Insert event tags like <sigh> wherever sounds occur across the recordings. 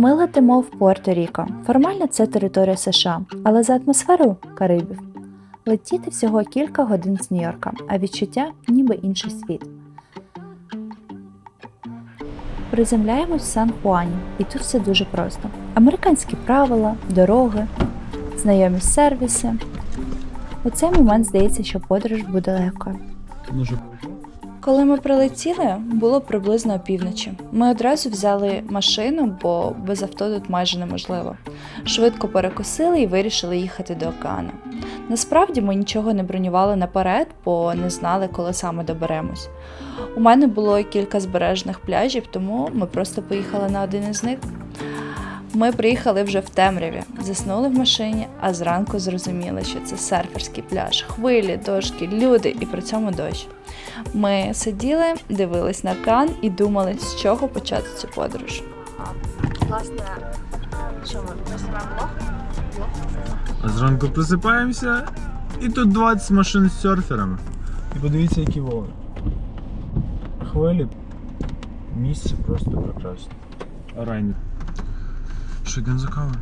Ми летимо в Пуерто-Ріко. Формально це територія США, але за атмосферу Карибів. Летіти всього кілька годин з Нью-Йорка, а відчуття ніби інший світ. Приземляємось в Сан-Хуані, і тут все дуже просто: американські правила, дороги, знайомі сервіси. У цей момент здається, що подорож буде легкою. Може, Коли ми прилетіли, було приблизно опівночі. Ми одразу взяли машину, бо без авто тут майже неможливо. Швидко перекусили і вирішили їхати до океану. Насправді ми нічого не бронювали наперед, бо не знали, коли саме доберемось. У мене було кілька збережних пляжів, тому ми просто поїхали на один із них. Ми приїхали вже в темряві, заснули в машині, а зранку зрозуміли, що це серферський пляж, хвилі, дошки, люди і при цьому дощ. Ми сиділи, дивились на океан і думали, з чого почати цю подорож. Власне, що ми а зранку просипаємося, і тут 20 машин з серферами. І подивіться, які волни. Хвилі. Місце просто прекрасне. Райні. Що йдемо за кавою?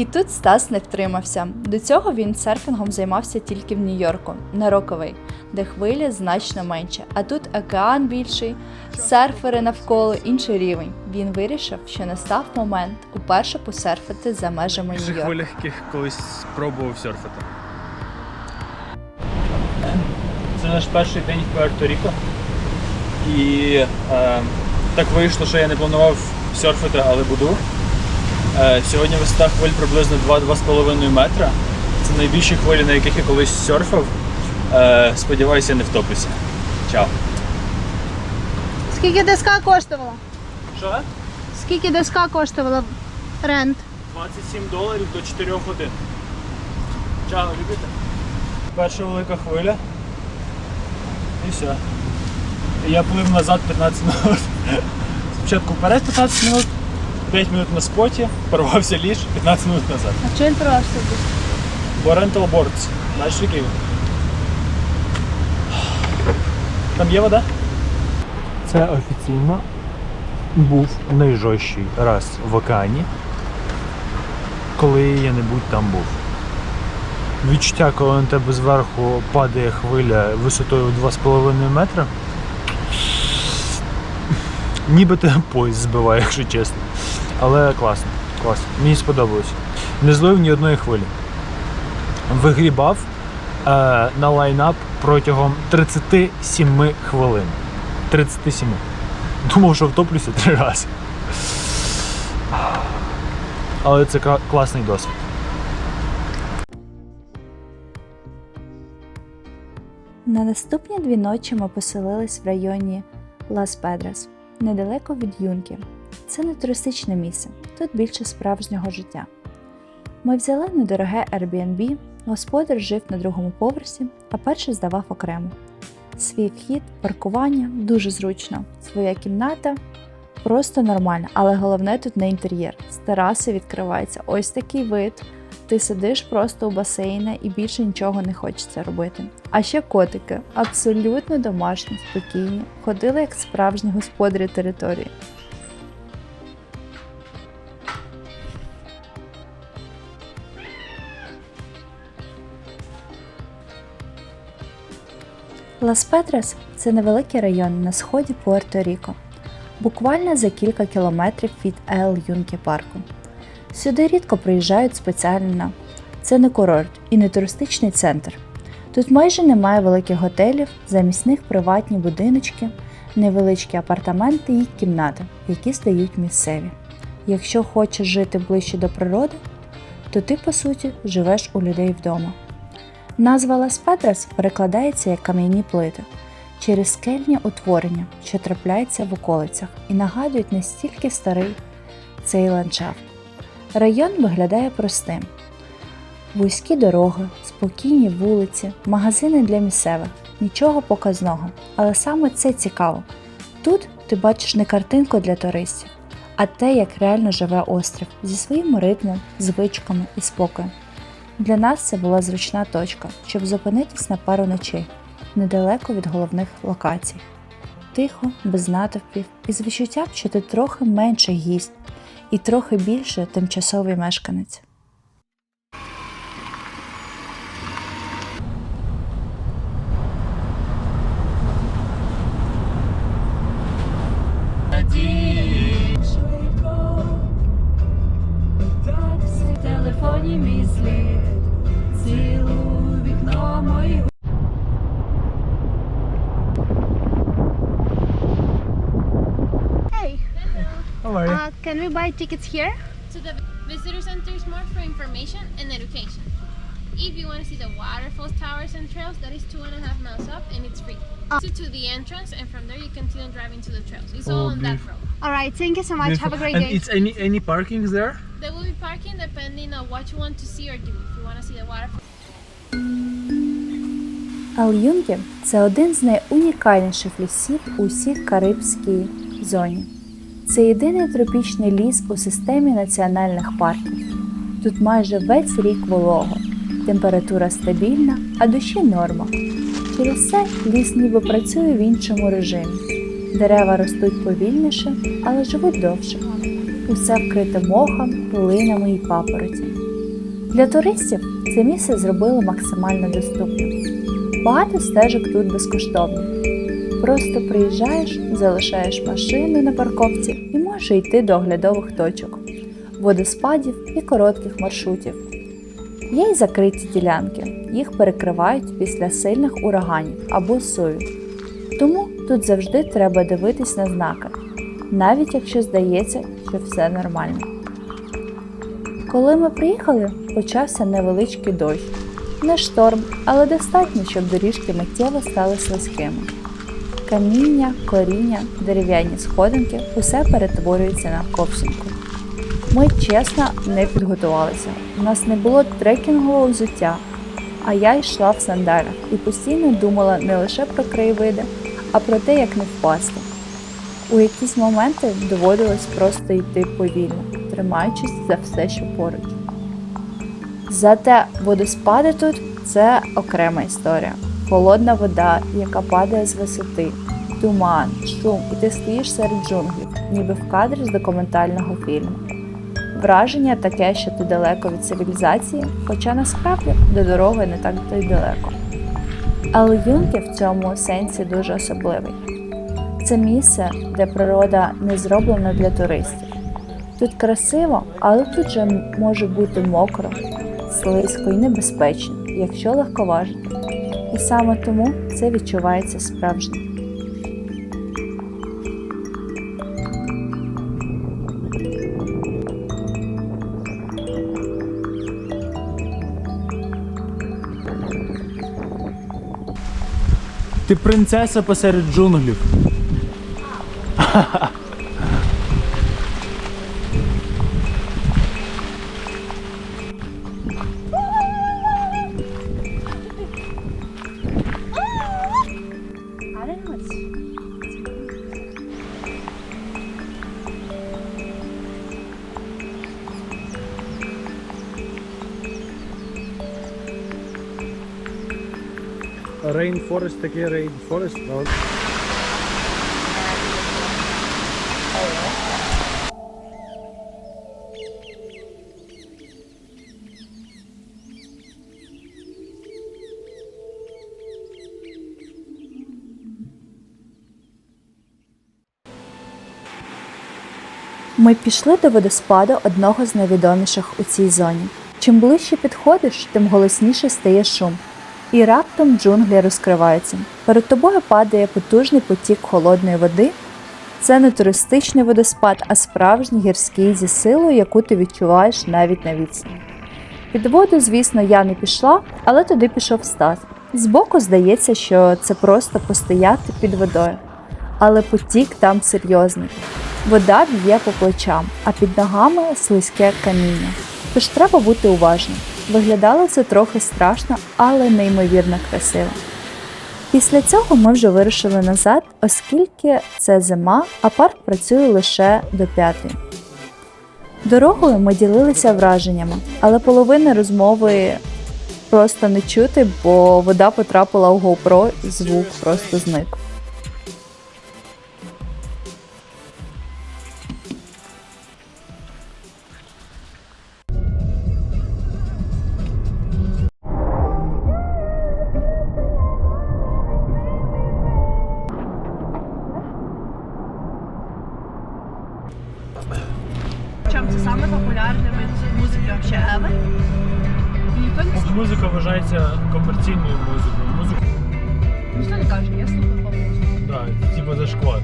І тут Стас не втримався. До цього він серфінгом займався тільки в Нью-Йорку, на Роковий, де хвилі значно менше. А тут океан більший, серфери навколо інший рівень. Він вирішив, що настав момент уперше посерфити за межами Більше Нью-Йорка. хвилях, яких колись спробував серфити. Це наш перший день в Пуерто-Ріко. І е, так вийшло, що я не планував серфити, але буду. Е, сьогодні висота хвиль приблизно 2-2,5 метра. Це найбільші хвилі, на яких я колись серфив. Е, сподіваюся, не втоплюся. Чао. Скільки доска коштувала? Що? Скільки доска коштувала рент? 27 доларів до 4 годин. Чао, любите? Перша велика хвиля. І все. Я плив назад 15 минут. Спочатку вперед 15 минут, 5 минут на споті, порвався ліж, 15 минут назад. А чого він провався тут? Бо rental boards. Знаєш який? Там є вода? Це офіційно був найжорсткий раз в океані, коли я небудь там був. Відчуття, коли на тебе зверху падає хвиля висотою 2,5 метра. Ніби тебе <laughs> поїзд збиває, якщо чесно. Але класно, класно. Мені сподобалось. Не злив ні одної хвилі. Вигрібав е, на лайнап протягом 37 хвилин. 37. Думав, що втоплюся три рази. Але це класний досвід. На наступні дві ночі ми поселились в районі Лас Педрас, недалеко від Юнки. Це не туристичне місце, тут більше справжнього життя. Ми взяли недороге Airbnb, господар жив на другому поверсі, а перший здавав окремо. Свій вхід, паркування дуже зручно. Своя кімната просто нормальна, але головне тут не інтер'єр. З тераси відкривається ось такий вид. Ти сидиш просто у басейна і більше нічого не хочеться робити. А ще котики абсолютно домашні, спокійні, ходили як справжні господарі території. Лас Петрас це невеликий район на сході Пуерто-Ріко, буквально за кілька кілометрів від Ел Юнке парку. Сюди рідко приїжджають спеціально. Це не курорт і не туристичний центр. Тут майже немає великих готелів, замість них приватні будиночки, невеличкі апартаменти і кімнати, які здають місцеві. Якщо хочеш жити ближче до природи, то ти, по суті, живеш у людей вдома. Назва Лас Петрас перекладається як кам'яні плити. через скельні утворення, що трапляються в околицях і нагадують настільки старий цей ландшафт. Район виглядає простим: вузькі дороги, спокійні вулиці, магазини для місцевих, нічого показного. Але саме це цікаво. Тут ти бачиш не картинку для туристів, а те, як реально живе острів зі своїм ритмом, звичками і спокоєм. Для нас це була зручна точка, щоб зупинитись на пару ночей недалеко від головних локацій. Тихо, без натовпів і з відчуттям, що ти трохи менше гість і трохи більше тимчасовий мешканець. Телефоні мій we buy tickets here? So the visitor center is more for information and education. If you want to see the waterfalls, towers, and trails, that is two and a half miles up, and it's free. To, to the entrance, and from there you continue driving to the trails. It's all Oh, on that beautiful. road. All right, thank you so much. Have a great and day. it's any any parkings there? There will be parking depending on what you want to see or do. If you want to see the waterfall. Ал-Юнгі – це один з найунікальніших лісів у всій Карибській зоні. Це єдиний тропічний ліс у системі національних парків. Тут майже весь рік волого, температура стабільна, а душі норма. Через це ліс ніби працює в іншому режимі. Дерева ростуть повільніше, але живуть довше. Усе вкрите мохом, пилинами і папороті. Для туристів це місце зробили максимально доступним. Багато стежок тут безкоштовні. Просто приїжджаєш, залишаєш машину на парковці і йти до оглядових точок, водоспадів і коротких маршрутів. Є й закриті ділянки, їх перекривають після сильних ураганів або сувів. Тому тут завжди треба дивитись на знаки, навіть якщо здається, що все нормально. Коли ми приїхали, почався невеличкий дощ. Не шторм, але достатньо, щоб доріжки миттєво стали слизькими. Каміння, коріння, дерев'яні сходинки усе перетворюється на ковсунку. Ми чесно не підготувалися. У нас не було трекінгового взуття, а я йшла в сандалях і постійно думала не лише про краєвиди, а про те, як не впасти. У якісь моменти доводилось просто йти повільно, тримаючись за все, що поруч. Зате водоспади тут це окрема історія. Холодна вода, яка падає з висоти, туман, шум, і ти стоїш серед джунглів, ніби в кадрі з документального фільму. Враження таке, що ти далеко від цивілізації, хоча насправді до дороги не так то й далеко. Але Юнки в цьому сенсі дуже особливий. Це місце, де природа не зроблена для туристів. Тут красиво, але тут же може бути мокро, слизько і небезпечно, якщо легковажити. І саме тому це відчувається справжнім. Ти принцеса посеред джунглів. <laughs> Rainforest таке Rainforest, а Ми пішли до водоспаду одного з найвідоміших у цій зоні. Чим ближче підходиш, тим голосніше стає шум. І раптом джунглі розкриваються. Перед тобою падає потужний потік холодної води. Це не туристичний водоспад, а справжній гірський зі силою, яку ти відчуваєш навіть на відстані. Під воду, звісно, я не пішла, але туди пішов Стас. Збоку здається, що це просто постояти під водою, але потік там серйозний. Вода б'є по плечам, а під ногами слизьке каміння. Тож треба бути уважним. Виглядало це трохи страшно, але неймовірно красиво. Після цього ми вже вирушили назад, оскільки це зима, а парк працює лише до п'ятої. Дорогою ми ділилися враженнями, але половини розмови просто не чути, бо вода потрапила у GoPro звук просто зник. Вважається комерційною музикою. Музику, ніхто не каже, я слухаю поп-музику. так, типу зашквар.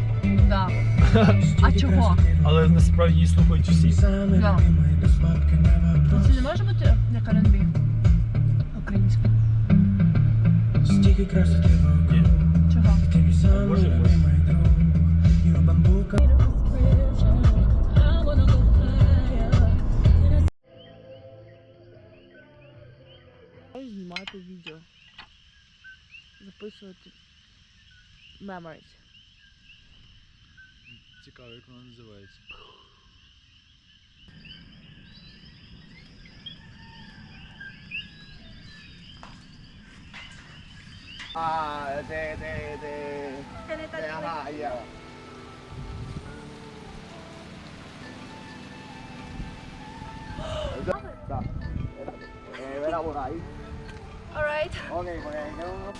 Да. <laughs> А чого? Але насправді її слухають всі. Да. Ну, Це не може бути як R&B українська. Стільки Чого? Записувати memories. Цікаво, як вона називається.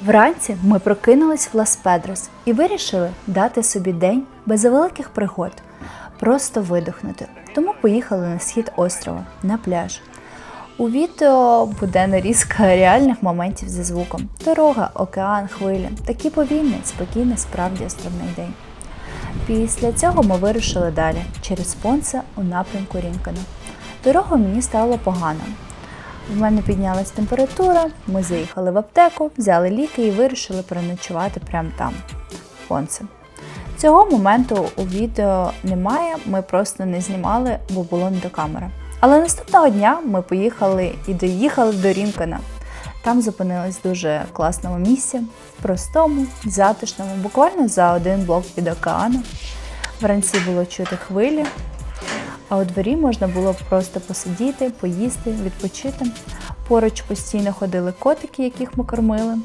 Вранці ми прокинулись в Лас-Педрос і вирішили дати собі день без великих пригод, просто видихнути. Тому поїхали на схід острова на пляж. У відео буде нарізка реальних моментів зі звуком: дорога, океан, хвилі. Такий повільний, спокійний, справді островний день. Після цього ми вирушили далі через Понце у напрямку Рінкена. Дорогою мені стало погано. В мене піднялась температура, ми заїхали в аптеку, взяли ліки і вирішили переночувати прямо там, в Цього моменту у відео немає, ми просто не знімали, бо було не до камери. Але наступного дня ми поїхали і доїхали до Рінкена. Там зупинились дуже класному місці, простому, затишному, буквально за один блок від океану. Вранці було чути хвилі, а у дворі можна було просто посидіти, поїсти, відпочити. Поруч постійно ходили котики, яких ми кормили,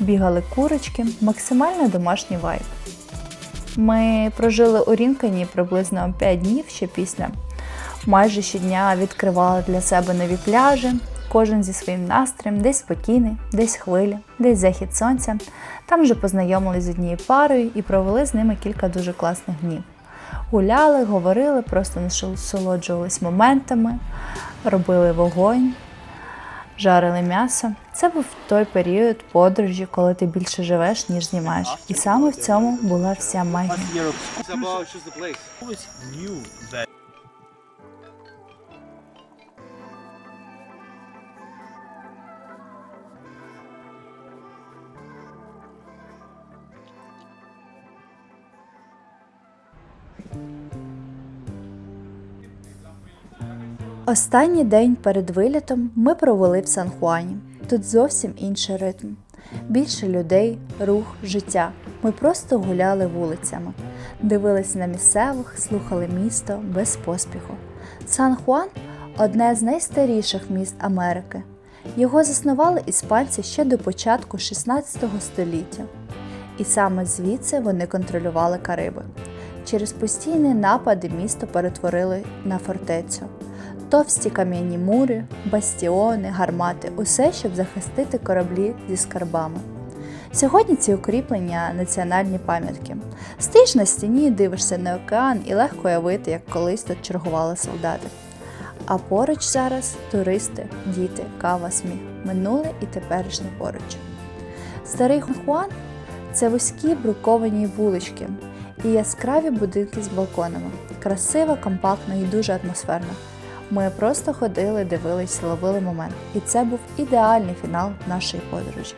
бігали курочки, максимально домашній вайб. Ми прожили у Рінкені приблизно 5 днів ще після. Майже щодня відкривали для себе нові пляжі, кожен зі своїм настроєм, десь спокійний, десь хвилі, десь захід сонця. Там вже познайомились з однією парою і провели з ними кілька дуже класних днів. Гуляли, говорили, просто насолоджувались моментами, робили вогонь, жарили м'ясо. Це був той період подорожі, коли ти більше живеш, ніж знімаєш. І саме в цьому була вся магія. Останній день перед вилітом ми провели в Сан-Хуані. Тут зовсім інший ритм. Більше людей, рух, життя. Ми просто гуляли вулицями, дивились на місцевих, слухали місто без поспіху. Сан-Хуан одне з найстаріших міст Америки. Його заснували іспанці ще до початку 16 століття. І саме звідси вони контролювали Кариби. Через постійні напади місто перетворили на фортецю. Товсті кам'яні мури, бастіони, гармати усе, щоб захистити кораблі зі скарбами. Сьогодні ці укріплення національні пам'ятки. Стоїш на стіні, дивишся на океан і легко уявити, як колись тут чергували солдати. А поруч зараз туристи, діти, кава, сміх, минуле і теперішнє поруч. Старий Хуан це вузькі бруковані вулички і яскраві будинки з балконами. Красиво, компактно і дуже атмосферно. Ми просто ходили, дивились, ловили момент. І це був ідеальний фінал нашої подорожі.